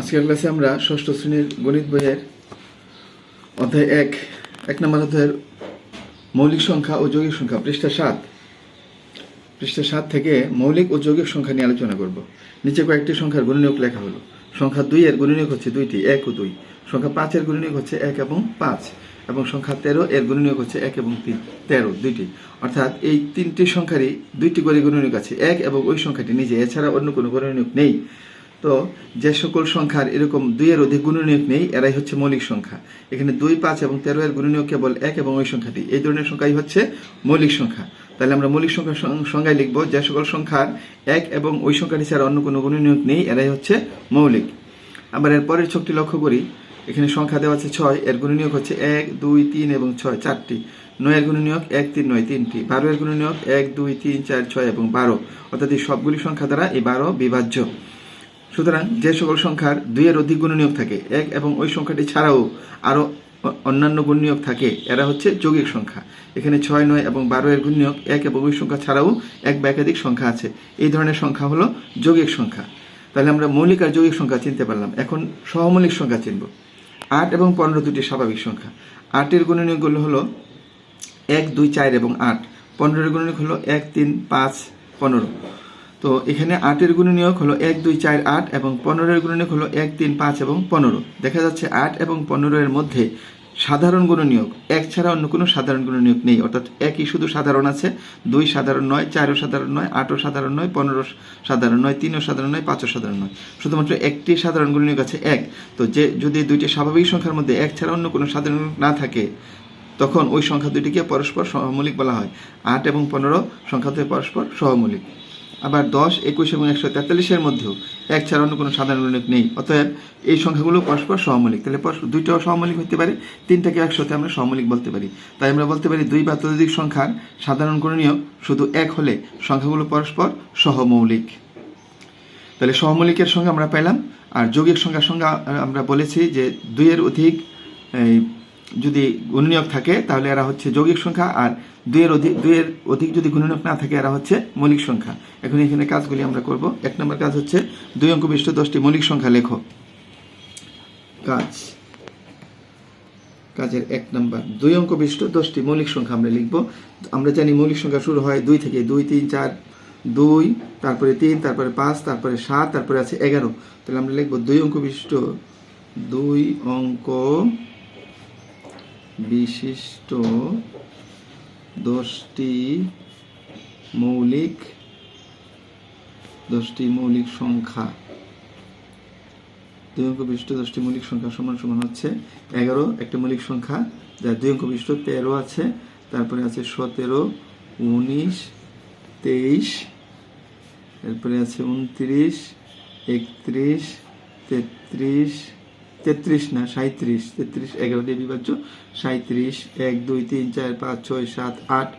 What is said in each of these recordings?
আজকের ক্লাসে আমরা ষষ্ঠ শ্রেণির গণিত বইয়ের অধ্যায় এক এক নম্বর অধ্যায়ের মৌলিক সংখ্যা ও যৌগিক সংখ্যা, পৃষ্ঠা সাত। পৃষ্ঠা সাত থেকে মৌলিক ও যৌগিক সংখ্যা নিয়ে আলোচনা করব। নিচে কয়েকটি সংখ্যার গুণনীয়ক লেখা হলো। সংখ্যা দুই এর গুণনীয়ক হচ্ছে দুইটি, এক ও দুই। সংখ্যা পাঁচের গুণনীয়ক হচ্ছে এক এবং পাঁচ এবং সংখ্যা তেরো এর গুণনীয়ক হচ্ছে এক এবং তিন, তেরো, দুইটি। অর্থাৎ এই তিনটি সংখ্যারই দুইটি করে গুণনীয়ক আছে, এক এবং ওই সংখ্যাটি নিজে, এছাড়া অন্য কোনো গুণনীয়ক নেই। তো যে সকল সংখ্যার এরকম দুইয়ের অধিক গুণনীয়ক নেই, এরাই হচ্ছে মৌলিক সংখ্যা। এখানে দুই, পাঁচ এবং তেরো এর গুণনীয়ক কেবল এক এবং ওই সংখ্যাটি। এই ধরনের সংখ্যাই হচ্ছে মৌলিক সংখ্যা। তাহলে আমরা মৌলিক সংখ্যার সংজ্ঞায় লিখব, যে সকল সংখ্যার এক এবং ওই সংখ্যাটি ছাড়া অন্য কোনো গুণনীয়ক নেই, এরাই হচ্ছে মৌলিক। আবার এর পরের ছকটি লক্ষ্য করি। এখানে সংখ্যা দেওয়া আছে ছয়, এর গুণনীয়ক হচ্ছে এক, দুই, তিন এবং ছয়, চারটি। নয়ের গুণনীয়ক এক, তিন, নয়, তিনটি। বারো এর গুণনীয়ক এক, দুই, তিন, চার, ছয় এবং বারো। অর্থাৎ এই সবগুলি সংখ্যা দ্বারা এই বারো বিভাজ্য। সুতরাং যে সকল সংখ্যার দুইয়ের অধিক গুণনীয়ক থাকে, এক এবং ওই সংখ্যাটি ছাড়াও আরও অন্যান্য গুণনীয়ক থাকে, এরা হচ্ছে যৌগিক সংখ্যা। এখানে ছয়, নয় এবং বারো এর গুণনীয়ক এক এবং ওই সংখ্যা ছাড়াও এক বা একাধিক সংখ্যা আছে। এই ধরনের সংখ্যা হলো যৌগিক সংখ্যা। তাহলে আমরা মৌলিক আর যৌগিক সংখ্যা চিনতে পারলাম। এখন সহমৌলিক সংখ্যা চিনব। আট এবং পনেরো দুটি স্বাভাবিক সংখ্যা। আটের গুণনীয়কগুলো হলো এক, দুই, চার এবং আট। পনেরোর গুণনীয়ক হলো এক, তিন, পাঁচ, পনেরো। তো এখানে আটের গুণনীয়ক হলো এক, দুই, চার, আট এবং পনেরোর গুণনীয়ক হলো এক, তিন, পাঁচ এবং পনেরো। দেখা যাচ্ছে আট এবং পনেরো এর মধ্যে সাধারণ গুণনীয়ক এক ছাড়া অন্য কোনো সাধারণ গুণনীয়ক নেই, অর্থাৎ একই শুধু সাধারণ আছে। দুই সাধারণ নয়, চারও সাধারণ নয়, আটও সাধারণ নয়, পনেরো সাধারণ নয়, তিনও সাধারণ নয়, পাঁচও সাধারণ নয়। শুধুমাত্র একটি সাধারণ গুণনীয়ক আছে এক। তো যে যদি দুইটি স্বাভাবিক সংখ্যার মধ্যে এক ছাড়া অন্য কোনো সাধারণ না থাকে, তখন ওই সংখ্যা দুটিকে পরস্পর সহমৌলিক বলা হয়। আট এবং পনেরো সংখ্যা দুটি পরস্পর সহমৌলিক আবার দশ, একুশ এবং একশো তেতাল্লিশের মধ্যেও এক ছাড়া অন্য কোনো সাধারণ গুণনীয়ক নেই। অতএব এই সংখ্যাগুলো পরস্পর সহমৌলিক তাহলে পরস্পর দুইটাও সহমৌলিক হতে পারে, তিনটাকে একসাথে আমরা সহমৌলিক বলতে পারি। তাই আমরা বলতে পারি দুই বা ততোধিক সংখ্যার সাধারণ গুণনীয়ক শুধু এক হলে সংখ্যাগুলো পরস্পর সহমৌলিক তাহলে সহমৌলিকের সঙ্গে আমরা পেলাম আর যৌগিক সংখ্যার সঙ্গে আমরা বলেছি যে দুইয়ের অধিক যদি গুণনীয়ক থাকে, তাহলে এরা হচ্ছে যৌগিক সংখ্যা, আর দুইয়ের অধিক দুইয়ের অধিক যদি গুণনীয়ক না থাকে, এরা হচ্ছে মৌলিক সংখ্যা। এখন এখানে কাজগুলি আমরা করব। এক নম্বর কাজ হচ্ছে দুই অঙ্ক বিশিষ্ট দশটি মৌলিক সংখ্যা লেখো। কাজ। কাজের এক নম্বর, দুই অঙ্ক বিশিষ্ট দশটি মৌলিক সংখ্যা আমরা লিখব। আমরা জানি মৌলিক সংখ্যা শুরু হয় দুই থেকে দুই, তিন, চার, দুই, তারপরে তিন, তারপরে পাঁচ, তারপরে সাত, তারপরে আছে এগারো। তাহলে আমরা লিখব দুই অঙ্ক বিশিষ্ট দুই অঙ্ক বিশিষ্ট দশটি মৌলিক দশটি মৌলিক সংখ্যা। দুই অঙ্ক বিশিষ্ট দশটি মৌলিক সংখ্যা সমান সমান হচ্ছে এগারো। একটা মৌলিক সংখ্যা যার দুই অঙ্ক বিশিষ্ট তেরো আছে। তারপরে আছে সতেরো, উনিশ, তেইশ, এরপরে আছে উনত্রিশ, একত্রিশ, তেত্রিশ তেত্রিশ না সাঁত্রিশ তেত্রিশ, এগারো দিয়ে বিভাজ্য। সাঁত্রিশ এক, দুই, তিন, চার, পাঁচ, ছয়, সাত, আট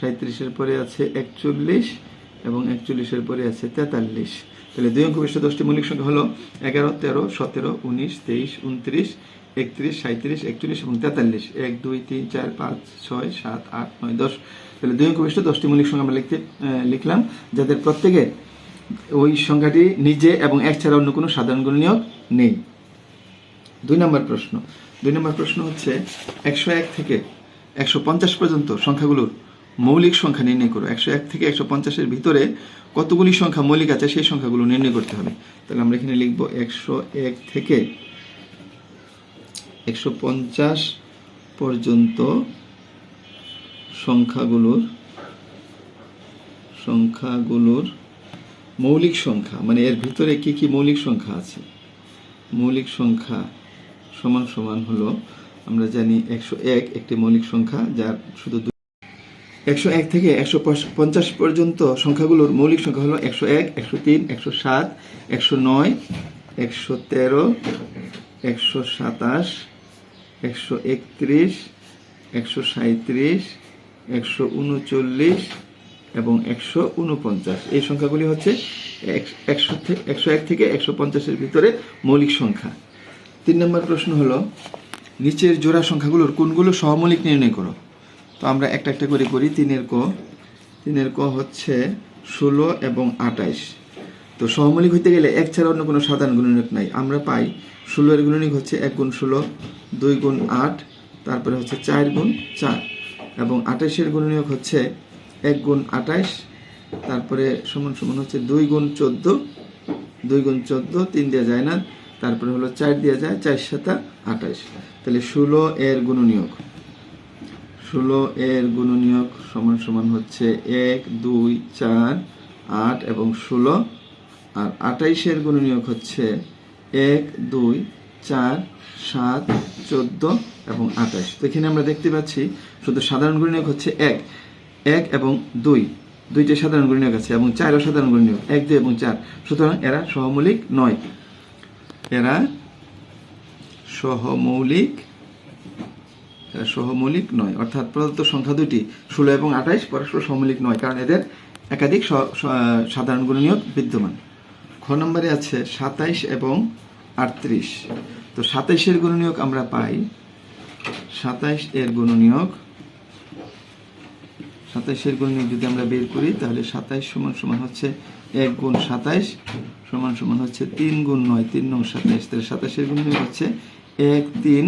সাঁত্রিশের পরে আছে একচল্লিশ এবং একচল্লিশের পরে আছে তেতাল্লিশ। তাহলে দুই অঙ্ক বিশিষ্ট দশটি মৌলিক সংখ্যা হলো এগারো, তেরো, সতেরো, উনিশ, তেইশ, উনত্রিশ, একত্রিশ সাঁত্রিশ একচল্লিশ এবং তেতাল্লিশ। এক, দুই, তিন, চার, পাঁচ, ছয়, সাত, আট, নয়, দশ। তাহলে দুই অঙ্ক বিশিষ্ট দশটি মৌলিক সংখ্যা আমরা লিখতে লিখলাম, যাদের প্রত্যেকের ওই সংখ্যাটি নিজে এবং এক ছাড়া অন্য কোনো সাধারণ গুণনীয়ক নেই। দুই নম্বর প্রশ্ন। দুই নম্বর প্রশ্ন হচ্ছে, একশো এক থেকে একশো পঞ্চাশ পর্যন্ত সংখ্যাগুলোর মৌলিক সংখ্যা নির্ণয় করো। একশো এক থেকে একশো পঞ্চাশের ভিতরে কতগুলি সংখ্যা মৌলিক আছে, সেই সংখ্যাগুলো নির্ণয় করতে হবে। তাহলে আমরা এখানে লিখব একশো এক থেকে একশো পঞ্চাশ পর্যন্ত সংখ্যাগুলোর সংখ্যাগুলোর মৌলিক সংখ্যা মানে এর ভিতরে কি কি মৌলিক সংখ্যা আছে? মৌলিক সংখ্যা সমান সমান হলো, আমরা জানি একশো এক একটি মৌলিক সংখ্যা, যার শুধু একশো এক থেকে একশো পঞ্চাশ পর্যন্ত সংখ্যাগুলোর মৌলিক সংখ্যা হলো একশো এক, একশো তিন, একশো সাত, একশো নয়, একশো তেরো, একশো সাতাশ, একশো একত্রিশ, একশো সাঁত্রিশ একশো উনচল্লিশ এবং একশো উনপঞ্চাশ। এই সংখ্যাগুলি হচ্ছে এক- একশো একশো এক থেকে একশো পঞ্চাশের ভিতরে মৌলিক সংখ্যা। তিন নম্বর প্রশ্ন হলো, নিচের জোড়া সংখ্যাগুলোর কোনগুলো সহমৌলিক নির্ণয় করো? তো আমরা একটা একটা করে করি, তিনের ক তিনের ক হচ্ছে ষোলো এবং আটাইশ তো সহমৌলিক হইতে গেলে এক ছাড়া অন্য কোনো সাধারণ গুণনীয়ক নাই। আমরা পাই ষোলো এর গুণনীয়ক হচ্ছে এক গুণ ষোলো, দুই গুণ আট, তারপরে হচ্ছে চার গুণ চার। এবং আঠাশের গুণনীয়ক হচ্ছে এক গুণ আঠাশ তারপরে সমান সমান হচ্ছে দুই গুণ চোদ্দ, দুই গুণ চোদ্দ, তিন দেওয়া যায় না। তারপরে হলো চার দেওয়া যায় চার সাতা আঠাশ। তাহলে ষোলো এর গুণনীয়ক। ষোলো এর গুণনীয়ক সমান সমান হচ্ছে এক, দুই, চার, আট এবং ষোলো। আর আঠাইশের গুণনীয়ক হচ্ছে এক, দুই, চার, সাত, চোদ্দ এবং আঠাশ। তো এখানে আমরা দেখতে পাচ্ছি শুধু সাধারণ গুণনীয়ক হচ্ছে এক। এক এবং দুই। দুইটা সাধারণ গুণনীয়ক আছে এবং চারও সাধারণ গুণনীয়ক। এক, দুই এবং চার। সুতরাং এরা সহমূলিক নয়। এরা সহমৌলিক এরা সহমৌলিক নয়, অর্থাৎ প্রদত্ত সংখ্যা দুটি ষোলো এবং আঠাইশ, পরস্পর সহমৌলিক নয়, কারণ এদের একাধিক সাধারণ গুণনীয়ক বিদ্যমান। খ নম্বরে আছে সাতাইশ এবং আটত্রিশ। তো সাতাইশের গুণনীয়ক আমরা পাই, সাতাইশ এর গুণনীয়ক, সাতাইশের গুণনীয়ক যদি আমরা বের করি, তাহলে সাতাইশ সমান সমান হচ্ছে এক গুণ সাতাইশ সমান সমান হচ্ছে তিন গুণ নয়, তিন নং সাতাইশ। তাহলে সাতাইশের গুণনীয়ক হচ্ছে এক, তিন,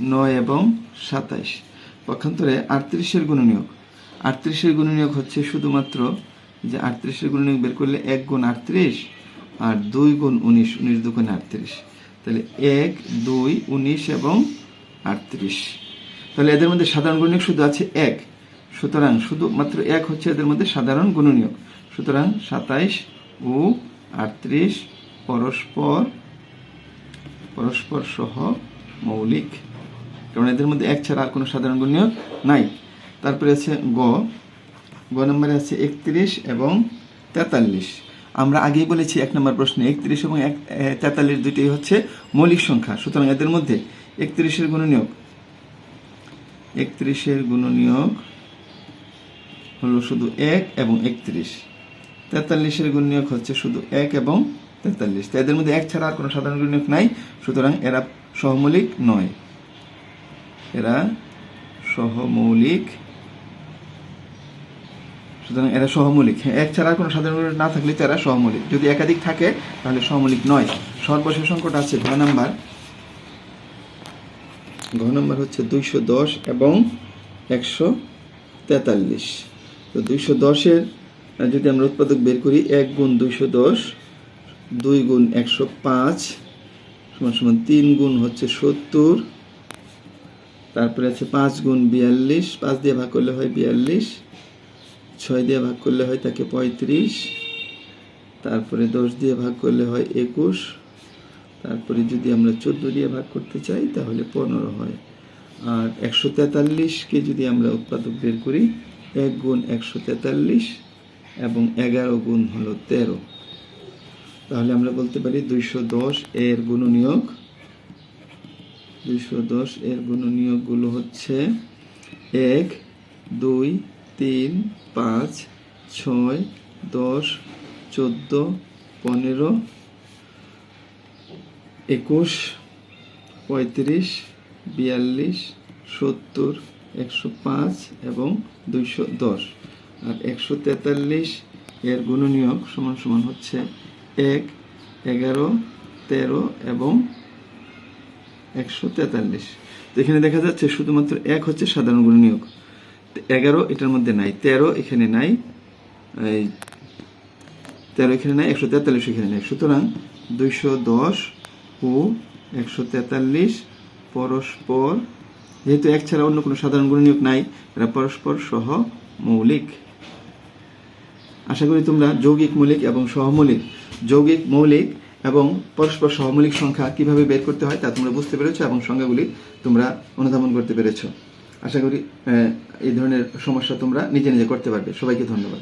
নয় এবং সাতাইশ। পক্ষান্তরে আটত্রিশের গুণনীয়ক। আটত্রিশের গুণনীয়ক হচ্ছে শুধুমাত্র যে আটত্রিশের গুণনীয়ক বের করলে এক গুণ আটত্রিশ আর দুই গুণ উনিশ উনিশ দুগুণে আটত্রিশ। তাহলে এক, দুই, উনিশ এবং আটত্রিশ। তাহলে এদের মধ্যে সাধারণ গুণনীয়ক শুধু আছে এক। সুতরাং শুধুমাত্র এক হচ্ছে এদের মধ্যে সাধারণ গুণনীয়ক। সুতরাং সাতাইশ ও আটত্রিশ পরস্পর পরস্পর সহ মৌলিক। কারণ এদের মধ্যে এক ছাড়া আর কোনো সাধারণ গুণনীয়ক নাই। তারপরে আছে গ। গ নম্বরে আছে একত্রিশ এবং তেতাল্লিশ। আমরা আগেই বলেছি এক নম্বর প্রশ্নে একত্রিশ এবং এক তেতাল্লিশ দুইটাই হচ্ছে মৌলিক সংখ্যা। সুতরাং এদের মধ্যে একত্রিশের গুণনীয়ক একত্রিশের গুণনীয়ক হলো শুধু এক এবং একত্রিশ। তেতাল্লিশের গুণনীয়ক হচ্ছে শুধু এক এবং তেতাল্লিশ। এদের মধ্যে এক ছাড়া আর কোনো সাধারণ গুণনীয়ক নাই, সুতরাং এরা সহমৌলিক নয়। এরা সহমৌলিক, সুতরাং এরা সহমৌলিক। হ্যাঁ এক ছাড়া কোনো সাধারণ গুণনীয়ক না থাকলে তো এরা সহমৌলিক। যদি একাধিক থাকে, তাহলে সহমৌলিক নয়। সর্বশেষ অঙ্কটা আছে ঘ নাম্বার। ঘ নম্বর হচ্ছে দুইশো দশ এবং একশো তেতাল্লিশ। তো দুইশো দশের যদি আমরা উৎপাদক বের করি, এক গুণ দুইশো দশ, দুই গুণ একশো পাঁচ, সমান সমান তিন গুণ হচ্ছে সত্তর, তারপরে আছে পাঁচ গুণ বিয়াল্লিশ, পাঁচ দিয়ে ভাগ করলে হয় বিয়াল্লিশ, ছয় দিয়ে ভাগ করলে হয় তাকে পঁয়ত্রিশ, তারপরে দশ দিয়ে ভাগ করলে হয় একুশ, তারপরে যদি আমরা চোদ্দ দিয়ে ভাগ করতে চাই, তাহলে পনেরো হয়। আর একশো তেতাল্লিশকে যদি আমরা উৎপাদক বের করি, এক গুণ একশো তেতাল্লিশ এবং এগারো গুণ হলো তেরো। তাহলে আমরা বলতে পারি দুইশো দশ এর গুণনীয়ক, দুইশো দশ এর গুণনীয়কগুলো হচ্ছে এক, দুই, তিন, পাঁচ, ছয়, দশ, চোদ্দ, পনেরো, একুশ, পঁয়ত্রিশ, বিয়াল্লিশ, সত্তর, একশো পাঁচ এবং দুইশো দশ। আর একশো তেতাল্লিশ এর গুণনীয়ক সমান সমান হচ্ছে এক, এগারো, তেরো এবং একশো তেতাল্লিশ। তো এখানে দেখা যাচ্ছে শুধুমাত্র এক হচ্ছে সাধারণ গুণনীয়ক। এগারো এটার মধ্যে নাই, তেরো এখানে নাই, এই তেরো এখানে নাই, একশো তেতাল্লিশ এখানে নাই। সুতরাং দুইশো দশ ও একশো তেতাল্লিশ পরস্পর, যেহেতু এক ছাড়া অন্য কোনো সাধারণ গুণনীয়ক নাই, এরা পরস্পর সহ মৌলিক। আশা করি তোমরা যৌগিক মৌলিক এবং সহমৌলিক, যৌগিক মৌলিক এবং পরস্পর সহমৌলিক সংখ্যা কীভাবে বের করতে হয় তা তোমরা বুঝতে পেরেছ এবং সংখ্যাগুলি তোমরা অনুধাবন করতে পেরেছ। আশা করি এই ধরনের সমস্যা তোমরা নিজে নিজে করতে পারবে। সবাইকে ধন্যবাদ।